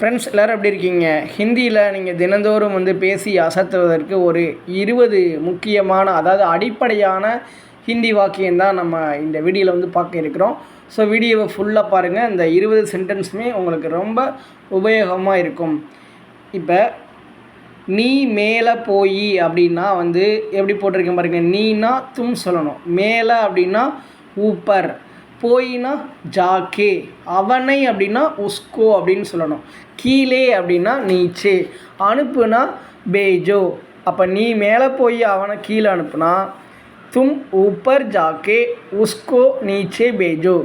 Friends எல்லோரும் எப்படி இருக்கீங்க? ஹிந்தியில் நீங்கள் தினந்தோறும் வந்து பேசி அசத்துவதற்கு ஒரு இருபது முக்கியமான அதாவது அடிப்படையான ஹிந்தி வாக்கியம் தான் நம்ம இந்த வீடியோவில் வந்து பார்க்க இருக்கிறோம். ஸோ வீடியோவை ஃபுல்லாக பாருங்கள் இந்த இருபது சென்டென்ஸுமே உங்களுக்கு ரொம்ப உபயோகமாக இருக்கும். இப்போ நீ மேலே போய் அப்படின்னா வந்து எப்படி போட்டிருக்கேன் பாருங்கள் நீனா தும் சொல்லணும். மேலே அப்படின்னா ஊப்பர் போயினா ஜாக்கே. அவனை அப்படின்னா உஸ்கோ அப்படின்னு சொல்லணும். கீழே அப்படின்னா நீச்சே. அனுப்புனா பேஜோ. அப்போ நீ மேலே போய் அவனை கீழே அனுப்புனா தும் ஊப்பர் ஜாக்கே உஸ்கோ நீச்சே பேஜோ.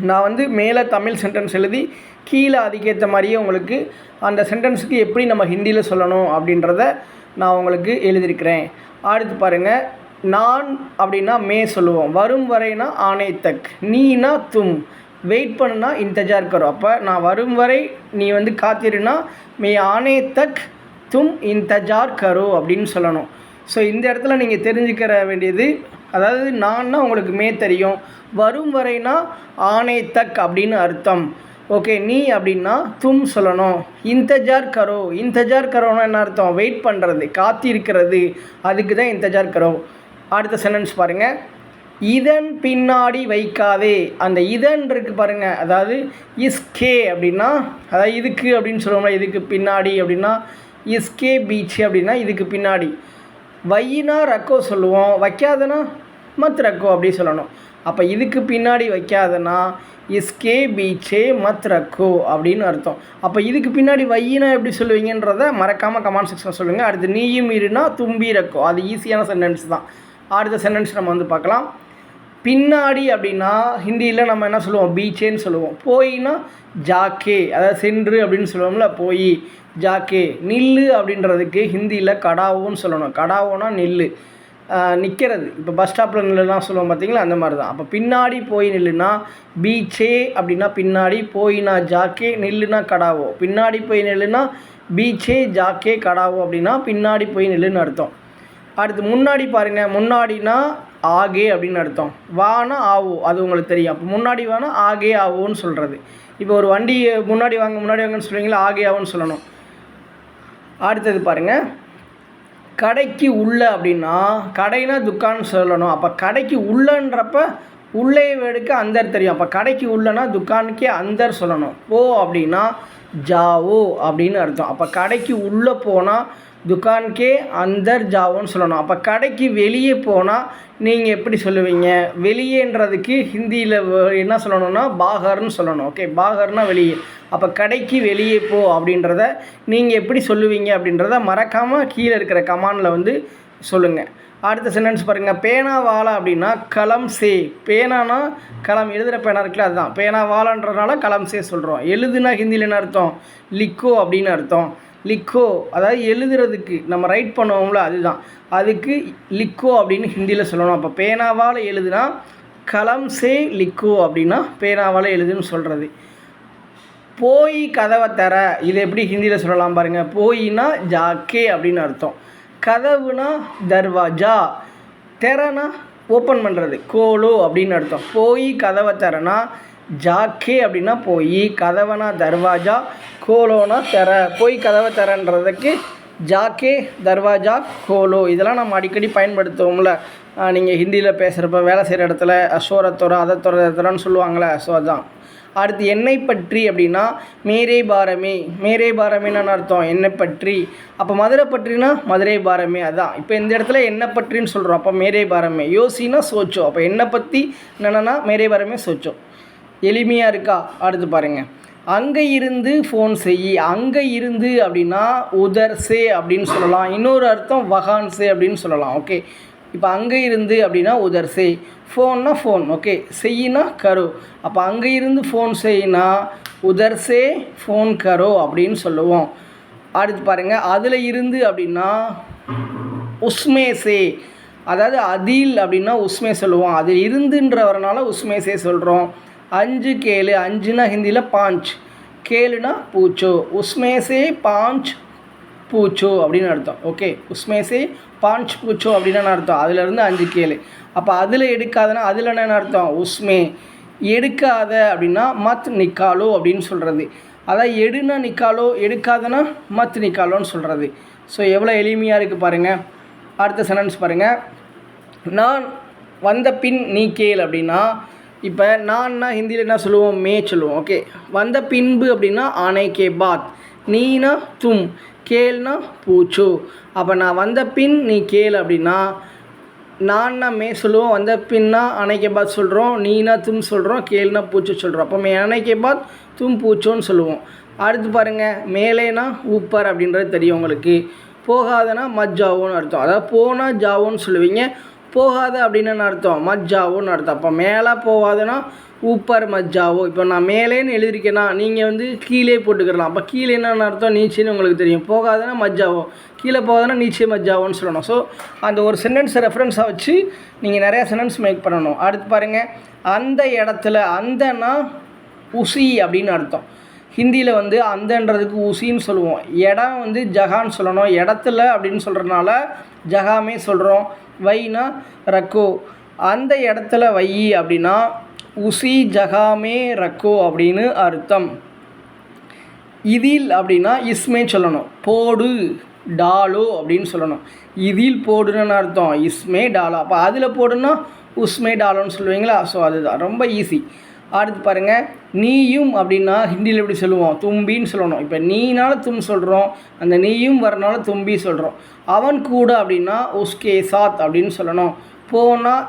நான் வந்து மேலே தமிழ் சென்டென்ஸ் எழுதி கீழே அதுக்கேற்ற மாதிரியே உங்களுக்கு அந்த சென்டென்ஸுக்கு எப்படி நம்ம ஹிந்தியில் சொல்லணும் அப்படின்றத நான் உங்களுக்கு எழுதியிருக்கிறேன். அடுத்து பாருங்கள் நான் அப்படின்னா மே சொல்லுவோம். வரும் வரைனா ஆனே தக். நீனா தும். வெயிட் பண்ணுனா இன்தஜார் கரோ அப்போ நான் வரும் வரை நீ வந்து காத்திருனா மே ஆனே தக் தும் இன்தஜார் கரோ அப்படின்னு சொல்லணும். ஸோ இந்த இடத்துல நீங்கள் தெரிஞ்சுக்கிற வேண்டியது அதாவது நான்னா உங்களுக்கு மே தெரியும். வரும் வரைனா ஆனே தக் அப்படின்னு அர்த்தம். ஓகே நீ அப்படின்னா தும் சொல்லணும். இன்தஜார் கரோ. இன்தஜார் கரோன்னா என்ன அர்த்தம்? வெயிட் பண்ணுறது காத்திருக்கிறது. அதுக்கு தான் இன்தஜார் கரோ. அடுத்த சென்டென்ஸ் பாருங்கள் இதன் பின்னாடி வைக்காதே. அந்த இதன் இருக்கு பாருங்கள் அதாவது இஸ்கே அப்படின்னா அதாவது இதுக்கு அப்படின்னு சொல்லுவோம்ல இதுக்கு பின்னாடி அப்படின்னா இஸ்கே பீச் அப்படின்னா இதுக்கு பின்னாடி. வையினா ரக்கோ சொல்லுவோம். வைக்காதனா மத் ரக்கோ அப்படி சொல்லணும். அப்போ இதுக்கு பின்னாடி வைக்காதனா இஸ்கே பீச்சே மத் ரக்கோ அப்படின்னு அர்த்தம். அப்போ இதுக்கு பின்னாடி வையினா எப்படி சொல்லுவீங்கன்றத மறக்காமல் கமெண்ட் செக்ஷன் சொல்லுங்கள் அடுத்து நீயும் இருனா தும்பி ரக்கோ. அது ஈஸியான சென்டென்ஸ் தான். அடுத்த சென்டென்ஸ் நம்ம வந்து பார்க்கலாம். பின்னாடி அப்படின்னா ஹிந்தியில் நம்ம என்ன சொல்லுவோம்? பீச்சேன்னு சொல்லுவோம். போயினா ஜாக்கே அதாவது சென்று அப்படின்னு சொல்லுவோம்ல போய் ஜாக்கே நில்லு அப்படின்றதுக்கு ஹிந்தியில் கடாவோன்னு சொல்லணும். கடாவோனா நில்லு. நிற்கிறது இப்போ பஸ் ஸ்டாப்பில் நில்லுலாம் சொல்லுவோம் பார்த்தீங்களா அந்த மாதிரி தான் அப்போ பின்னாடி போய் நில்லுனா பீச்சே அப்படின்னா பின்னாடி போயினா ஜாக்கே நில்லுனா கடாவோ. பின்னாடி போய் நில்லுனா பீச்சே ஜாக்கே கடாவோ அப்படின்னா பின்னாடி போய் நில்லுன்னு அர்த்தம். அடுத்து முன்னாடி பாருங்கள் முன்னாடினா ஆகே அப்படின்னு அர்த்தம். வானா ஆவோ அது உங்களுக்கு தெரியும். அப்போ முன்னாடி வானா ஆகே ஆவோன்னு சொல்கிறது இப்போ ஒரு வண்டி முன்னாடி வாங்க முன்னாடி வாங்கன்னு சொல்கிறீங்களா ஆகே ஆவோன்னு சொல்லணும். அடுத்தது பாருங்கள் கடைக்கு உள்ள அப்படின்னா கடைனா துக்கான்னு சொல்லணும். அப்போ கடைக்கு உள்ளன்றப்ப உள்ளே வேடுக்கு அந்தர் தெரியும். அப்போ கடைக்கு உள்ளனா துக்கானுக்கே அந்தர் சொல்லணும். போ அப்படின்னா ஜாவோ அப்படின்னு அர்த்தம். அப்போ கடைக்கு உள்ளே போனால் துக்கான்கே அந்தர் ஜாவோன்னு சொல்லணும். அப்போ கடைக்கு வெளியே போனால் நீங்கள் எப்படி சொல்லுவீங்க? வெளியேன்றதுக்கு ஹிந்தியில் என்ன சொல்லணும்னா பாகர்னு சொல்லணும். ஓகே பாகர்னா வெளியே. அப்போ கடைக்கு வெளியே போ அப்படின்றத நீங்கள் எப்படி சொல்லுவீங்க அப்படின்றத மறக்காமல் கீழே இருக்கிற கமானில் வந்து சொல்லுங்கள் அடுத்த சென்டென்ஸ் பாருங்கள் பேனா வாழா அப்படின்னா களம் சே. பேனானா களம் எழுதுகிற பேனா இருக்குல்ல அதுதான். பேனா வாழான்றதுனால களம் சே சொல்கிறோம் எழுதுனா ஹிந்தியில் என்ன அர்த்தம்? லிக்கோ அப்படின்னு அர்த்தம். லிக்கோ அதாவது எழுதுறதுக்கு. நம்ம ரைட் பண்ணுவோம்ல அதுதான். அதுக்கு லிக்கோ அப்படின்னு ஹிந்தியில் சொல்லணும். அப்போ பேனாவால் எழுதுனா களம் சே லிக்கோ அப்படின்னா பேனாவால் எழுதுன்னு சொல்கிறது போய் கதவை தர. இது எப்படி ஹிந்தியில் சொல்லலாம் பாருங்கள் போயினா ஜாக்கே அப்படின்னு அர்த்தம். கதவுனா தர்வாஜா. தெரனா ஓப்பன் பண்ணுறது கோலோ அப்படின்னு அர்த்தம். போய் கதவை தரனா ஜாக்கே அப்படின்னா போய். கதவனா தர்வாஜா கோலோனா தெர போய் கதவை தரன்றதுக்கு ஜாக்கே தர்வாஜா கோலோ. இதெல்லாம் நம்ம அடிக்கடி பயன்படுத்துவோம்ல. நீங்கள் ஹிந்தியில் பேசுகிறப்ப வேலை செய்கிற இடத்துல சோரத்தொர அதை துற சொல்லுவாங்களே ஸோ அதுதான் அடுத்து என்னை பற்றி அப்படின்னா மேரே பாரமே. மேரே பாரமேனான்னு அர்த்தம்? என்னை பற்றி. அப்போ மதுரை பற்றினா மதுரை பாரமே அதான். இப்போ இந்த இடத்துல என்னை பற்றின்னு சொல்கிறோம் அப்போ மேரே பாரமே. யோசினா சோச்சோ. அப்போ என்னை பற்றி என்னென்னா மேரே பாரமே சோச்சோ. எளிமையாக இருக்கா? அடுத்து பாருங்கள் அங்கே இருந்து ஃபோன் செய். அங்கே இருந்து அப்படின்னா உதர்சே அப்படின்னு சொல்லலாம். இன்னொரு அர்த்தம் வகான்சே அப்படின்னு சொல்லலாம். ஓகே இப்போ அங்கே இருந்து அப்படின்னா உதர் செய். ஃபோன்னா ஃபோன் ஓகே. செய்யினா கரு. அப்போ அங்கே இருந்து ஃபோன் செய்யினா உதர் சே ஃபோன் கரோ அப்படின்னு சொல்லுவோம். அடுத்து பாருங்கள் அதில் இருந்து அப்படின்னா உஸ்மே சே அதாவது அதில் அப்படின்னா உஸ்மே சொல்லுவோம். அதில் இருந்துன்றவரனால உஸ்மே சே சொல்கிறோம் அஞ்சு கேளு. அஞ்சுனா ஹிந்தியில் பாஞ்ச். கேளுனா பூச்சோ. உஸ்மேசே பாஞ்ச் பூச்சோ அப்படின்னு அர்த்தம். ஓகே. உஸ்மேசே பாஞ்ச் பூச்சோ அப்படின்னு அர்த்தம்? அதுலேருந்து அஞ்சு கேளு. அப்போ அதில் எடுக்காதனா அதில் என்ன அர்த்தம்? உஸ்மே. எடுக்காத அப்படின்னா மத் நிக்காலோ அப்படின்னு சொல்கிறது அதான் எடுனா நிக்காலோ எடுக்காதனா மத் நிக்காலோன்னு சொல்கிறது ஸோ எவ்வளோ எளிமையாக இருக்குது பாருங்கள் அடுத்த சென்டென்ஸ் பாருங்கள் நான் வந்த பின் நீ கேள் அப்படின்னா இப்போ நான்னா ஹிந்தியில் என்ன சொல்லுவோம்? மே சொல்லுவோம். ஓகே வந்த பின்பு அப்படின்னா ஆனே கே பாத். நீனா தும். கேள்னா பூச்சோ. அப்போ நான் வந்த பின் நீ கேள் அப்படின்னா நான்னா மே சொல்லுவோம் வந்த பின்னா அணைக்கே பாத் சொல்கிறோம் நீனா தும் சொல்கிறோம் கேள்னா பூச்சோ சொல்கிறோம் அப்போ மே அணைக்கே பாத் தும் பூச்சோன்னு சொல்லுவோம். அடுத்து பாருங்கள் மேலேனா ஊப்பர் அப்படின்றது தெரியும் உங்களுக்கு. போகாதனா மஜ்ஜாவோன்னு அர்த்தம். அதாவது போனால் ஜாவோன்னு சொல்லுவீங்க போகாத அப்படின்னு அர்த்தம். மஜ்ஜாவோன்னு அர்த்தம். அப்போ மேலே போகாதுன்னா ஊப்பர் மஜ்ஜாவோ. இப்போ நான் மேலேன்னு எழுதியிருக்கேன்னா நீங்கள் வந்து கீழே போட்டுக்கிறலாம். அப்போ கீழே என்னென்ன அர்த்தம்? நீச்சல்னு உங்களுக்கு தெரியும். போகாதுன்னா மஜ்ஜாவோ. கீழே போகாதுன்னா நீச்சே மஜ்ஜாவோன்னு சொல்லணும். ஸோ அந்த ஒரு சென்டென்ஸை ரெஃபரன்ஸாக வச்சு நீங்கள் நிறையா சென்டென்ஸ் மேக் பண்ணணும். அடுத்து பாருங்கள் அந்த இடத்துல அந்தன்னா உசி அப்படின்னு அர்த்தம். ஹிந்தியில் வந்து அந்தன்றதுக்கு உசின்னு சொல்லுவோம். இடம் வந்து ஜகான்னு சொல்லணும். இடத்துல அப்படின்னு சொல்கிறதுனால ஜகாமே சொல்கிறோம் வைனா ரக்கோ. அந்த இடத்துல வை அப்படின்னா உசி ஜகாமே ரக்கோ அப்படின்னு அர்த்தம். இதில் அப்படின்னா இஸ்மே சொல்லணும். போடு டாலோ அப்படின்னு சொல்லணும். இதில் போடுன்னு அர்த்தம். இஸ்மே டாலோ. அப்போ அதில் போடுன்னா உஸ்மே டாலோன்னு சொல்லுவீங்களா? ஸோ அதுதான். ரொம்ப ஈஸி அடுத்து பாருங்கள் நீயும் அப்படின்னா ஹிந்தியில் எப்படி சொல்லுவோம்? தும்பின்னு சொல்லணும். இப்போ நீனால தும் சொல்கிறோம் அந்த நீயும் வரனால தும்பி சொல்கிறோம் அவன் கூட அப்படின்னா உஸ்கே சாத் அப்படின்னு சொல்லணும். போனால்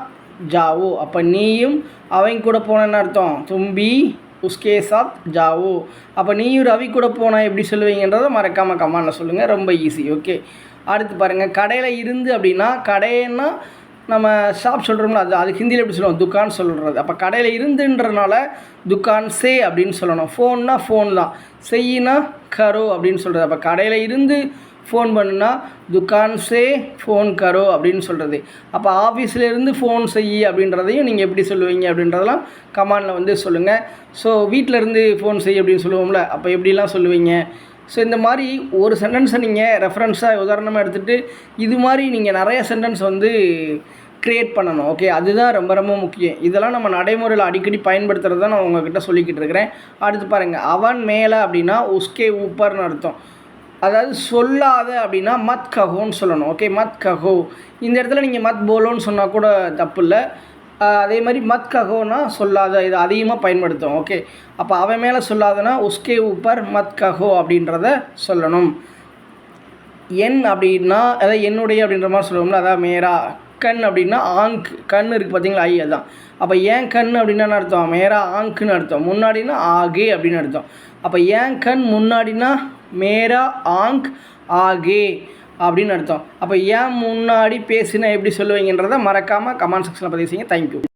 ஜாவோ. அப்போ நீயும் அவன் கூட போனேன்னு அர்த்தம்? தும்பி உஸ்கே சாத் ஜாவோ. அப்போ நீயும் ரவி கூட போனால் எப்படி சொல்லுவீங்கன்றதை மறக்காமல் கமாண்டில் சொல்லுங்கள் ரொம்ப ஈஸி ஓகே அடுத்து பாருங்கள் கடையில் இருந்து அப்படின்னா கடைன்னா நம்ம ஷாப் சொல்கிறோம்ல அது அது ஹிந்தியில் எப்படி சொல்லுவோம் துக்கான் சொல்கிறது அப்போ கடையில் இருந்துன்றனால துக்கான் சே அப்படின்னு சொல்லணும். ஃபோன்னா ஃபோன் தான். செய்யினா கரோ அப்படின்னு சொல்கிறது அப்போ கடையில் இருந்து ஃபோன் பண்ணுனா துக்கான் சே ஃபோன் கரோ அப்படின்னு சொல்கிறது அப்போ ஆஃபீஸ்லேருந்து ஃபோன் செய் அப்படின்றதையும் நீங்கள் எப்படி சொல்லுவீங்க அப்படின்றதெல்லாம் கமாண்டில் வந்து சொல்லுங்கள் ஸோ வீட்டிலேருந்து ஃபோன் செய் அப்படின்னு சொல்லுவோம்ல அப்போ எப்படிலாம் சொல்லுவீங்க? ஸோ இந்த மாதிரி ஒரு சென்டென்ஸை நீங்கள் ரெஃபரன்ஸாக உதாரணமாக எடுத்துகிட்டு இது மாதிரி நீங்கள் நிறைய சென்டென்ஸ் வந்து க்ரியேட் பண்ணணும் ஓகே அதுதான் ரொம்ப ரொம்ப முக்கியம். இதெல்லாம் நம்ம நடைமுறையில் அடிக்கடி பயன்படுத்துகிறது தான் நான் உங்ககிட்ட சொல்லிக்கிட்டு இருக்கிறேன். அடுத்து பாருங்கள் அவன் மேலே அப்படின்னா உஸ்கே ஊப்பர்னு அர்த்தம். அதாவது சொல்லாத அப்படின்னா மத் கஹோன்னு சொல்லணும் ஓகே மத் கஹோ இந்த இடத்துல நீங்கள் மத் போலோன்னு சொன்னால் கூட தப்பு இல்லை அதே மாதிரி மத் கஹோனா சொல்லாத இது அதிகமாக பயன்படுத்தும் ஓகே அப்போ அவன் மேலே சொல்லாதனா உஸ்கே ஊப்பர் மத் கஹோ அப்படின்றத சொல்லணும். என் அப்படின்னா அதாவது என்னுடைய அப்படின்ற மாதிரி சொல்லுவோம்ல அதாவது மேரா கண் அப்படின்னா ஆங்க் கண் இருக்குது பார்த்தீங்களா ஐ அதுதான் அப்போ ஏன் கண் அப்படின்னா என்ன அர்த்தம்? மேரா ஆங்க்குன்னு அர்த்தம். முன்னாடினா ஆகே அப்படின்னு அர்த்தம். அப்போ ஏன் கண் முன்னாடினா மேரா ஆங்க் ஆகே. அப்படின்னு அர்த்தம். அப்போ ஏன் முன்னாடி பேசினா எப்படி சொல்லுவீங்கன்றதை மறக்காமல் கமெண்ட் செக்ஷனில் பதிவு செய்யுங்க. தேங்க்யூ